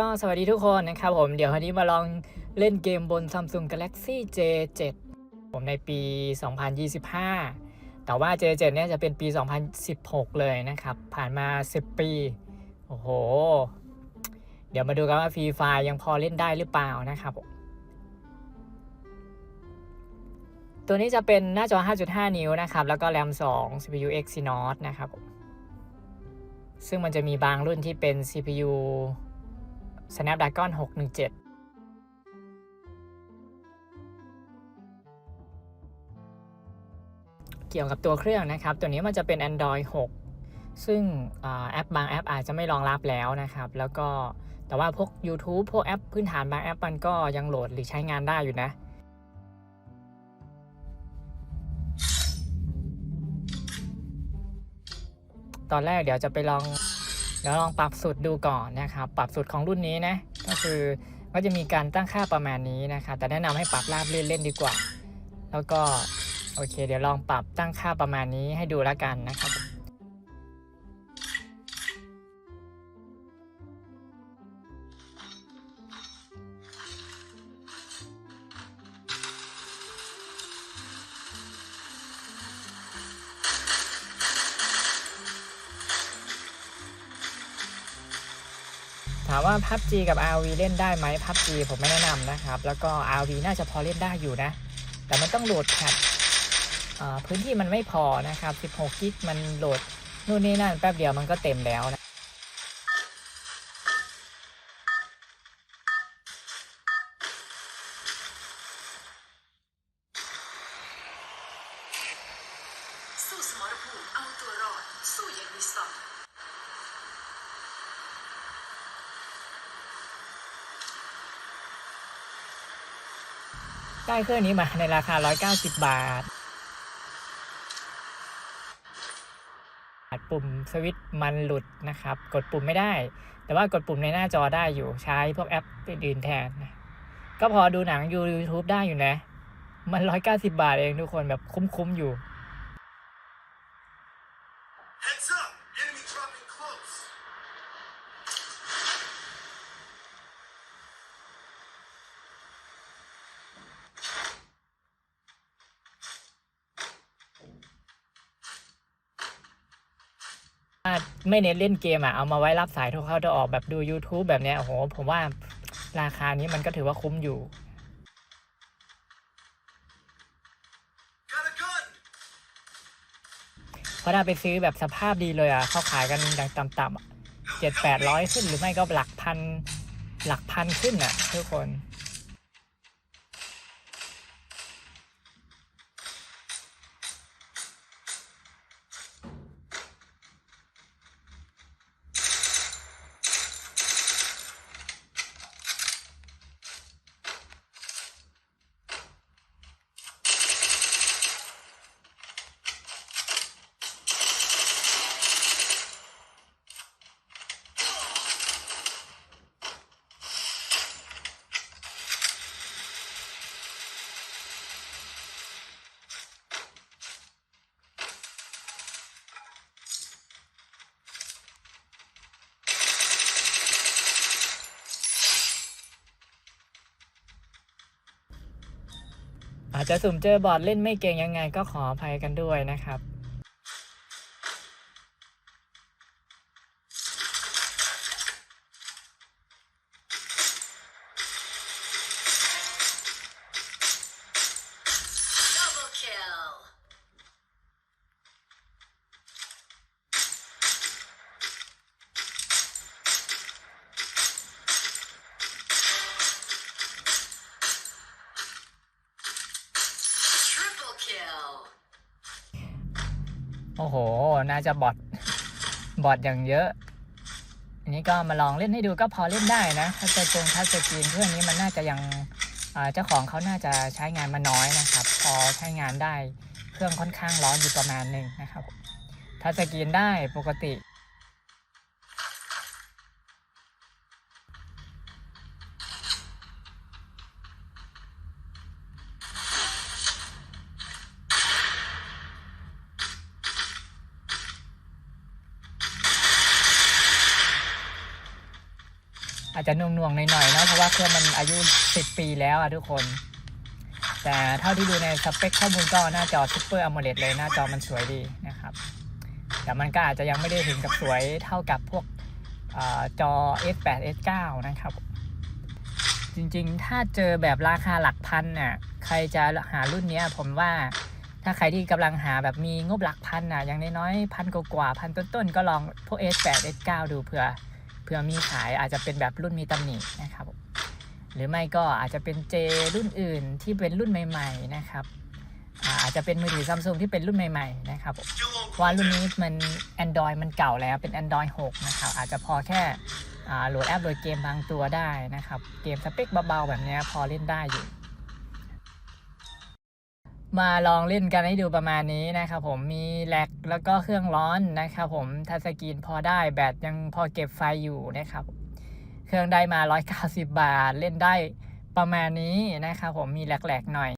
ก็สวัสดีทุกคนนะครับผมเดี๋ยววันนี้มาลองเล่นเกมบน Samsung Galaxy J7 ผมในปี 2025 แต่ว่า J7 เนี่ยจะเป็นปี 2016 เลยนะครับ ผ่านมา 10 ปี โอ้โห เดี๋ยวมาดูกันว่าฟรีไฟยังพอเล่นได้หรือเปล่านะครับผมตัวนี้จะเป็นหน้าจอ 5.5 นิ้วนะครับ แล้วก็แรม 2 CPU Exynos นะครับ ซึ่งมันจะมีบางรุ่นที่เป็น CPU Snapdragon 617เกี่ยวกับตัวเครื่องนะครับ ตัวนี้มันจะเป็น Android 6 ซึ่งอแอปบางแอปอาจจะไม่รองรับแล้วนะครับ แล้วก็แต่ว่าพวก YouTube พวกแอปพื้นฐานบางแอปมันก็ยังโหลดหรือใช้งานได้อยู่นะ ตอนแรกเดี๋ยวจะไปลอง ดี๋ยวลองปรับสูตรดูก่อนนะครับ ปรับสูตรของรุ่นนี้นะ ก็คือก็จะมีการตั้งค่าประมาณนี้นะครับ แต่แนะนำให้ปรับราบเล่นเล่นดีกว่า แล้วก็โอเค เดี๋ยวลองปรับตั้งค่าประมาณนี้ให้ดูแล้วกันนะครับามว่า PUBG กับ RV เล่นได้ไหม PUBG ผมไม่แนะนำนะครับ แล้วก็ RV น่าจะพอเล่นได้อยู่นะ แต่มันต้องโหลดแพทพื้นที่มันไม่พอนะครับ 16 กิกมันโหลดนู่นนี่นั่นแป๊บเดียวมันก็เต็มแล้วนะสู้สมรภูมิเอาตัวรอดสู้อย่างมีสตล์ ได้เครื่องนี้มาในราคา 190 บาท ปุ่มสวิตช์มันหลุดนะครับ กดปุ่มไม่ได้ แต่ว่ากดปุ่มในหน้าจอได้อยู่ ใช้พวกแอปอื่นแทน ก็พอดูหนังยู YouTube ได้อยู่นะ มัน 190 บาทเองทุกคนแบบคุ้มๆอยู่ ไม่เน้นเล่นเกมอะ เอามาไว้รับสายโทรเข้าโทรออกแบบดู YouTube แบบเนี้ยโอ้โห ผมว่าราคานี้มันก็ถือว่าคุ้มอยู่ Got a gun! เพราะถ้าไปซื้อแบบสภาพดีเลยอะเขาขายกันอย่างต่ำๆเจ็ดแปดร้อยขึ้นหรือไม่ก็หลักพัน หลักพันขึ้นอะทุกคน อาจจะสุ่มเจอบอร์ดเล่นไม่เก่งยังไงก็ขออภัยกันด้วยนะครับดับ โอ้โห น่าจะบอดบอดอย่างเยอะ อันนี้ก็มาลองเล่นให้ดูก็พอเล่นได้นะถ้าจะจงถ้าจะกรีนเครื่องนี้มันน่าจะยังเจ้าของเขาน่าจะใช้งานมาน้อยนะครับ พอใช้งานได้เครื่องค่อนข้างร้อนอยู่ประมาณหนึ่งนะครับ ถ้าจะกินได้ปกติ อาจจะน่วงๆหน่อยๆเนาะเพราะว่าเครื่องมันอายุ 10 ปีแล้วอะทุกคน แต่เท่าที่ดูในสเปคข้อมูลก็หน้าจอ Super AMOLED เลยหน้าจอมันสวยดีนะครับ แต่มันก็อาจจะยังไม่ได้ถึงกับสวยเท่ากับพวกอจอ S8 S9 นะครับ จริงๆ ถ้าเจอแบบราคาหลักพันน่ะใครจะหารุ่นเนี้ยผมว่าถ้าใครที่กำลังหาแบบมีงบหลักพันน่ะอย่างน้อยๆพันกว่าพันต้นๆ ก็ลองพวก S8 S9 ดูเผื่อ เผื่อมีขายอาจจะเป็นแบบรุ่นมีตำหนินะครับ หรือไม่ก็อาจจะเป็น J รุ่นอื่นที่เป็นรุ่นใหม่ ๆ นะครับอาจจะเป็นมือถือซัมซุงที่เป็นรุ่นใหม่ๆนะครับว่ารุ่นนี้มัน Android มันเก่าแล้วเป็น Android 6 นะครับ อาจจะพอแค่โหลดแอปโหลดเกมบางตัวได้นะครับ เกมสเปคเบาๆแบบนี้พอเล่นได้อยู่ มาลองเล่นกันให้ดูประมาณนี้นะครับผมมีแลกแล้วก็เครื่องร้อนนะครับผมทัชสกรีนพอได้แบตยังพอเก็บไฟอยู่นะครับ เครื่องได้มา 190 บาทเล่นได้ประมาณนี้นะครับผมมีแหลกๆหน่อย